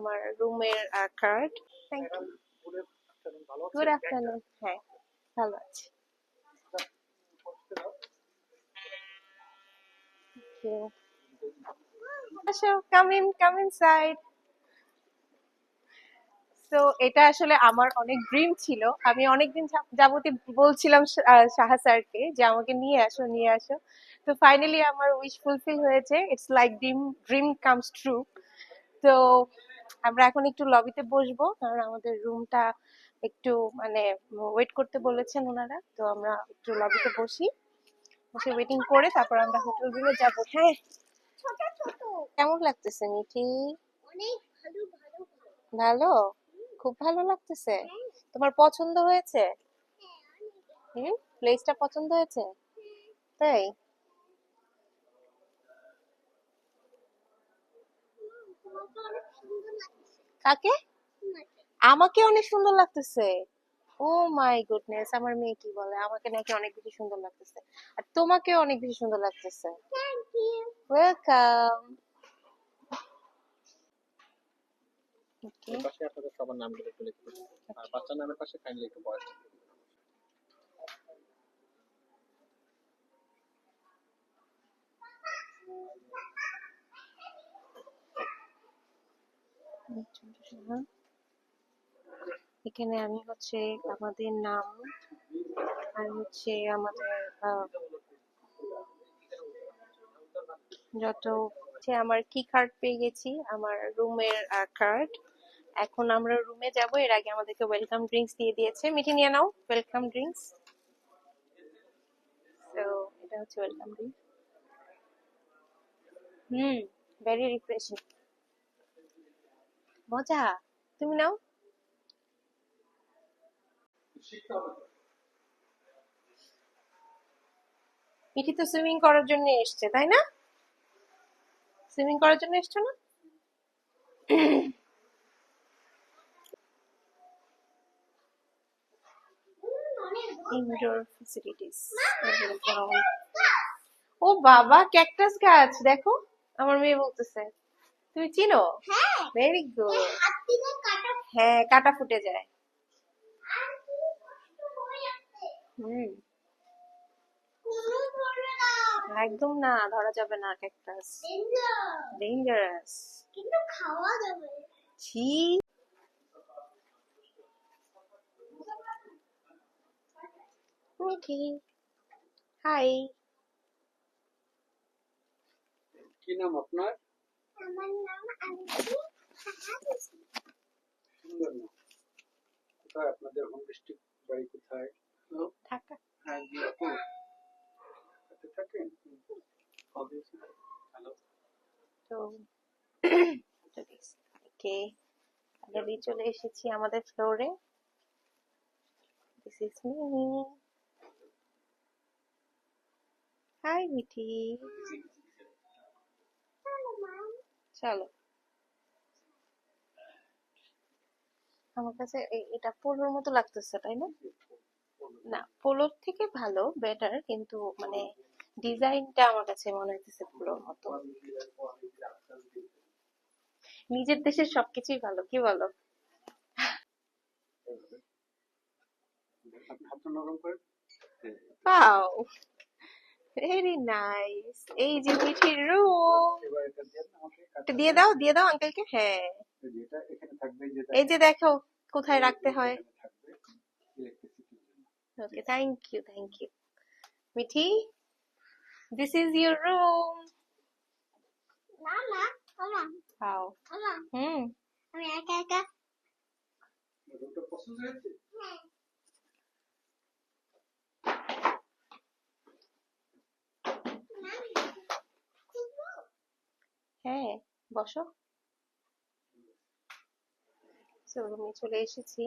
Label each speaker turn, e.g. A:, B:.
A: আমার রুমের card thank you good afternoon হ্যাঁ ভালো আছি। তো এটা আসলে আমার অনেক ড্রিম ছিল। আমি অনেকদিন যাবতীয় বলছিলাম সাহা স্যারকে যে আমাকে নিয়ে আসো নিয়ে আসো। তো ফাইনালি আমার উইশ ফুলফিল হয়েছে। It's like dream dream comes true তো আমরা এখন একটু লবিতে বসবো, কারণ আমাদের রুমটা একটু মানে ওয়েট করতে বলেছেন ওনারা, তো আমরা একটু লবিতে বসি। বসে ওয়েটিং করে তারপর আমরা হোটেল রুমে যাব। হ্যাঁ। কেমন লাগতেছে মিঠি?
B: ভালো?
A: খুব ভালো লাগতেছে? তোমার পছন্দ হয়েছে? প্লেসটা পছন্দ হয়েছে? তাই
B: তোমাকে অনেক সুন্দর লাগছে
A: কাকে? আমাকে অনেক সুন্দর লাগতেছে। ও মাই গুডনেস আমার মেয়ে কি বলে? আমাকে নাকি অনেক বেশি সুন্দর লাগতেছে। আর তোমাকেও অনেক বেশি সুন্দর লাগতেছে। ওয়েলকাম
C: পাশে আপনাদের সবার নামগুলো একটু লিখে দিন। আর বাচ্চার নামের পাশে কাইন্ডলি একটু বয়স
A: এখানে আমি হচ্ছে আমাদের নাম আর হচ্ছে আমাদের যত হচ্ছে আমার কি কার্ড পেয়ে গেছি, আমার রুমের কার্ড এখন আমরা রুমে যাব, এর আগে আমাদেরকে ওয়েলকাম ড্রিঙ্কস দিয়ে দিয়েছে। মিঠি, নিয়ে নাও ওয়েলকাম ড্রিঙ্কস তো এটা হচ্ছে welcome drink hmm very refreshing মজা, তুমি নাও। মিঠি তো সুইমিং করার জন্য এসছে, তাই না? সুইমিং করার জন্য এসছো না? ও বাবা ক্যাকটাস গাছ, দেখো, আমার মেয়ে বলতেছে। তুমি চিনো
B: হ্যাঁ
A: ভেরি গুড হ্যাঁ কাটা ফুটে যায়।
B: হয়ে
A: হুম। একদম না ধরা যাবে না ক্যাকটাস ডেঞ্জারাস
B: কিন্তু খাওয়া যাবে।
A: ছি। মিঠি হাই
C: কি নাম আপনার?
B: আমার নাম আন্টি
C: সুন্দর নাম কোথায় আপনাদের হোম ডিস্ট্রিক্ট বাড়ি কোথায়?
A: ঢাকা।
C: হ্যাঁ জি আপু। থাকেন? হ্যালো
A: তো ওকে অলরেডি চলে এসেছি আমাদের ফ্লোরে this is me hi Mithi. চলো আমার কাছে এটা পোলোর মতো লাগতেছে তাই না না পোলোর থেকে ভালো বেটার কিন্তু মানে ডিজাইনটা আমার কাছে মনে হইতেছে পোলোর মতো নিজের দেশের সবকিছুই ভালো কি বলো
C: আপনি
A: ভেরি নাইস এই যে মিঠির রুম
C: দিয়ে
A: দাও দিয়ে দাও আঙ্কেলকে। হ্যাঁ। এই যে দেখো কোথায় রাখতে হয়। Okay thank you thank you Mithi this is your room hmm
B: আমি একা একা
C: রুমটা
A: তো বসো রুমে চলে এসেছি।